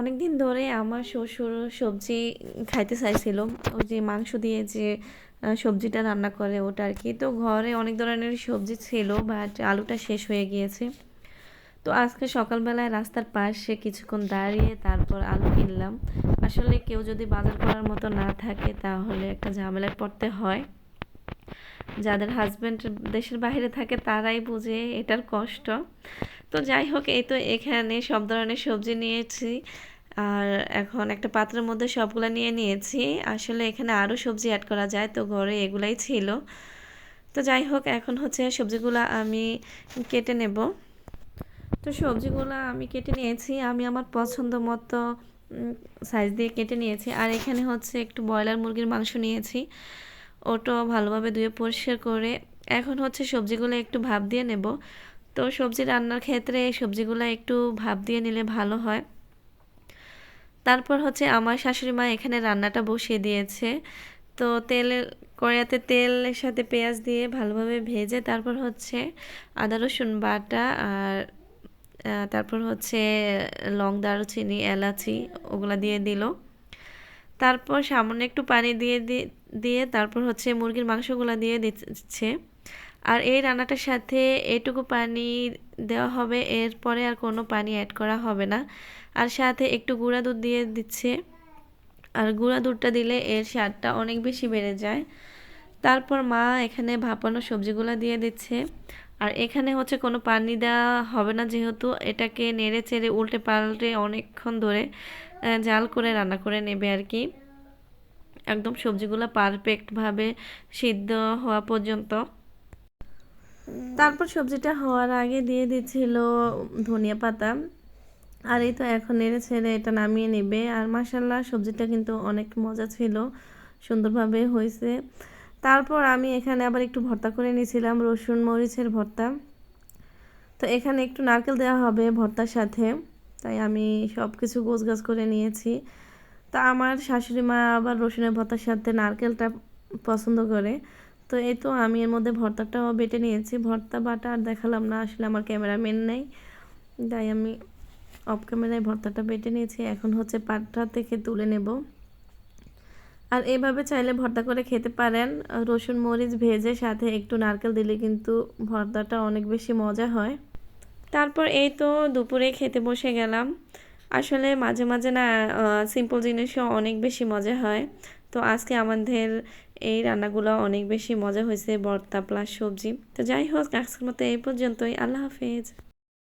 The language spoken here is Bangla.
অনেক দিন ধরে আমার শ্বশুর সবজি খাইতে চাইছিল। ওই যে মাংস দিয়ে যে সবজিটা রান্না করে ওটা আর কি। তো ঘরে অনেক ধরনের সবজি ছিল বাট আলুটা শেষ হয়ে গিয়েছে। তো আজকে সকালবেলায় রাস্তার পাশে কিছুক্ষণ দাঁড়িয়ে তারপর আলু কিনলাম। আসলে কেউ যদি বাজার করার মতো না থাকে, তাহলে একটা ঝামেলায় পড়তে হয়। যাদের হাজব্যান্ড দেশের বাইরে থাকে তারাই বুঝে এটার কষ্ট। তো যাই হোক, এই তো এখানে সব ধরনের সবজি নিয়েছি আর এখন একটা পাত্রের মধ্যে সবগুলো নিয়ে নিয়েছি। আসলে এখানে আরও সবজি অ্যাড করা যায়, তো ঘরে এগুলাই ছিল। তো যাই হোক, এখন হচ্ছে সবজিগুলো আমি কেটে নেব। তো সবজিগুলো আমি কেটে নিয়েছি, আমি আমার পছন্দ মতো সাইজ দিয়ে কেটে নিয়েছি। আর এখানে হচ্ছে একটু ব্রয়লার মুরগির মাংস নিয়েছি। ওটাও ভালোভাবে ধুয়ে পরিষ্কার করে এখন হচ্ছে সবজিগুলো একটু ভাপ দিয়ে নেব। তো সবজি রান্নার ক্ষেত্রে এই সবজিগুলো একটু ভাপ দিয়ে নিলে ভালো হয়। তারপর হচ্ছে আমার শাশুড়ি মা এখানে রান্নাটা বসিয়ে দিয়েছে। তো তেলের কড়াইতে তেলের সাথে পেঁয়াজ দিয়ে ভালোভাবে ভেজে তারপর হচ্ছে আদা, রসুন বাটা আর তারপর হচ্ছে লং দারুচিনি, এলাচি ওগুলা দিয়ে দিল। তারপর সামান্য একটু পানি দিয়ে দিয়ে তারপর হচ্ছে মুরগির মাংসগুলো দিয়ে দিচ্ছে। আর এই রান্নাটার সাথে এটুকু পানি দেওয়া হবে, এরপরে আর কোনো পানি অ্যাড করা হবে না। আর সাথে একটু গুঁড়া দুধ দিয়ে দিচ্ছে। আর গুঁড়া দুধটা দিলে এর স্বাদটা অনেক বেশি বেড়ে যায়। তারপর মা এখানে ভাপানো সবজিগুলো দিয়ে দিচ্ছে। আর এখানে হচ্ছে কোনো পানি দেওয়া হবে না যেহেতু এটাকে নেড়ে চেড়ে উল্টে পাল্টে অনেকক্ষণ ধরে জাল করে রান্না করে নেবে আর কি। একদম সবজিগুলো পারফেক্টভাবে সিদ্ধ হওয়া পর্যন্ত। তারপর সবজিটা হওয়ার আগে দিয়ে দিচ্ছিল ধনিয়া পাতা। আর এই তো এখন নেড়ে ছেড়ে এটা নামিয়ে নেবে। আর মাসাল্লাহ সবজিটা কিন্তু অনেক মজা ছিল। সুন্দরভাবে হয়েছে। তারপর আমি এখানে আবার একটু ভর্তা করে নিয়েছিলাম, রসুন, মরিচের ভর্তা। তো এখানে একটু নারকেল দেওয়া হবে ভর্তার সাথে, তাই আমি সব কিছু গোছগাছ করে নিয়েছি। তা আমার শাশুড়ি মা আবার রসুনের ভর্তার সাথে নারকেলটা পছন্দ করে। তো এই তো আমি এর মধ্যে ভর্তাটাও বেটে নিয়েছি। ভর্তা বাটা আর দেখালাম না, আসলে আমার ক্যামেরাম্যান নেই। তাই আমি অফ ক্যামেরায় ভর্তাটা বেটে নিয়েছি। এখন হচ্ছে পাটটা থেকে তুলে নেব। আর এভাবে চাইলে ভর্তা করে খেতে পারেন। রসুন, মরিচ ভেজে সাথে একটু নারকেল দিলে কিন্তু ভর্তাটা অনেক বেশি মজা হয়। তারপর এই তো দুপুরে খেতে বসে গেলাম। আসলে মাঝে মাঝে না সিম্পল জিনিসও অনেক বেশি মজা হয়। তো আজকে আমাদের এই রান্নাগুলো অনেক বেশি মজা হয়েছে, ভর্তা প্লাস সবজি। তো যাই হোক, আজকের মতো এই পর্যন্তই। আল্লাহ হাফেজ।